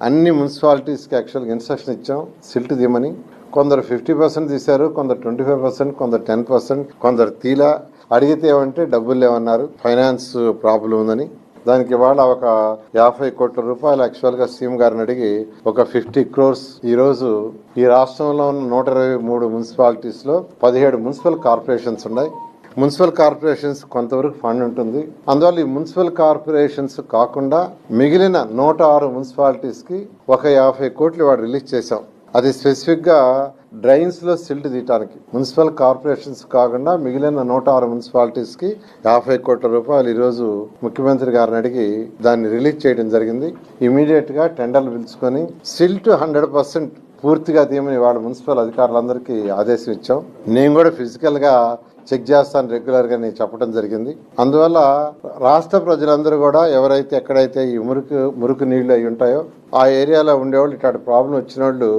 అన్ని మున్సిపాలిటీస్కి యాక్చువల్గా ఇన్స్ట్రక్షన్ ఇచ్చాం. సిల్ట్ తీయమని. కొందరు ఫిఫ్టీ పర్సెంట్ తీశారు కొందరు ట్వంటీ ఫైవ్ పర్సెంట్ కొందరు టెన్ పర్సెంట్ కొందరు తీలా. అడిగితే ఏమంటే డబ్బులు లేవన్నారు. ఫైనాన్స్ ప్రాబ్లం ఉందని. దానికి ఇవాళ ఒక యాభై కోట్ల రూపాయలు యాక్చువల్గా సీఎం గారిని అడిగి ఒక ఫిఫ్టీ క్రోర్స్ ఈరోజు ఈ రాష్ట్రంలో ఉన్న నూట ఇరవై మూడు మున్సిపాలిటీస్లో పదిహేడు మున్సిపల్ కార్పొరేషన్స్ ఉన్నాయి. మున్సిపల్ కార్పొరేషన్స్ కొంతవరకు ఫండ్ ఉంటుంది. అందువల్ల ఈ మున్సిపల్ కార్పొరేషన్స్ కాకుండా మిగిలిన నూట ఆరు మున్సిపాలిటీస్కి ఒక యాభై కోట్లు వాడు రిలీజ్ చేశాం. అది స్పెసిఫిక్గా డ్రైన్స్లో డ్రైన్స్లో సిల్ట్ తీయటానికి. మున్సిపల్ కార్పొరేషన్స్ కాకుండా మిగిలిన నూట ఆరు మున్సిపాలిటీస్కి యాభై కోట్ల రూపాయలు ఈ రోజు ముఖ్యమంత్రి గారిని అడిగి దాన్ని రిలీజ్ చేయడం జరిగింది. ఇమీడియట్గా టెండర్లు పిలుచుకొని సిల్ట్ హండ్రెడ్ పర్సెంట్ పూర్తిగా తీయమని వాళ్ళ మున్సిపల్ అధికారులందరికీ ఆదేశం ఇచ్చాం. నేను కూడా ఫిజికల్గా చెక్ చేస్తాను రెగ్యులర్గా నేను చెప్పడం జరిగింది. అందువల్ల రాష్ట్ర ప్రజలందరూ కూడా ఎవరైతే ఎక్కడైతే ఈ మురికి మురికి నీళ్ళు అయి ఉంటాయో ఆ ఏరియాలో ఉండేవాళ్ళు ఇట్లాంటి ప్రాబ్లం వచ్చిన వాళ్ళు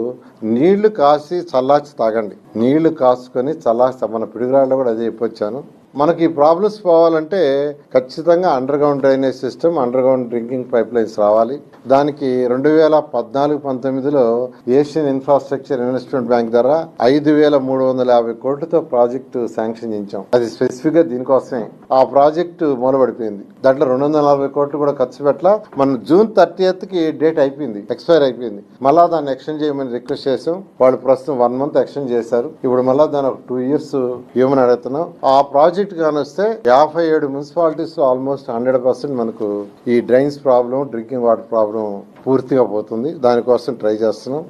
నీళ్ళు కాసి చల్లార్చి తాగండి. నీళ్ళు కాసుకొని చల్లార్చి మన పిడుగురాళ్ళు కూడా అదే చెప్పొచ్చాను. మనకి ప్రాబ్లమ్స్ పోవాలంటే ఖచ్చితంగా underground drainage system underground drinking pipelines రావాలి. దానికి రెండు వేల పద్నాలుగు పంతొమ్మిదిలో ఏషియన్ ఇన్ఫ్రాస్ట్రక్చర్ ఇన్వెస్ట్మెంట్ బ్యాంక్ ద్వారా ఐదు వేల మూడు వందల యాభై కోట్లతో ప్రాజెక్టు శాంక్షన్ చేయించాం. అది స్పెసిఫిక్గా దీనికోసమే. ఆ ప్రాజెక్టు మొదలుపడిపోయింది దాంట్లో రెండు వందల నలభై కోట్లు కూడా ఖర్చు పెట్టలా. మన జూన్ థర్టీ కి డేట్ అయిపోయింది ఎక్స్పైర్ అయిపోయింది. మళ్ళా దాన్ని ఎక్స్టెండ్ చేయమని రిక్వెస్ట్ చేసాం వాళ్ళు ప్రస్తుతం వన్ మంత్ ఎక్స్టెండ్ చేశారు. ఇప్పుడు మళ్ళా దాని ఒక టూ ఇయర్స్ ఇవ్వమని అడుగుతున్నాం. ఆ ప్రాజెక్ట్ కానీ వస్తే యాభై ఏడు మున్సిపాలిటీస్ ఆల్మోస్ట్ హండ్రెడ్ పర్సెంట్ మనకు ఈ drains problem drinking water problem పూర్తిగా పోతుంది. దానికోసం ట్రై చేస్తున్నాం.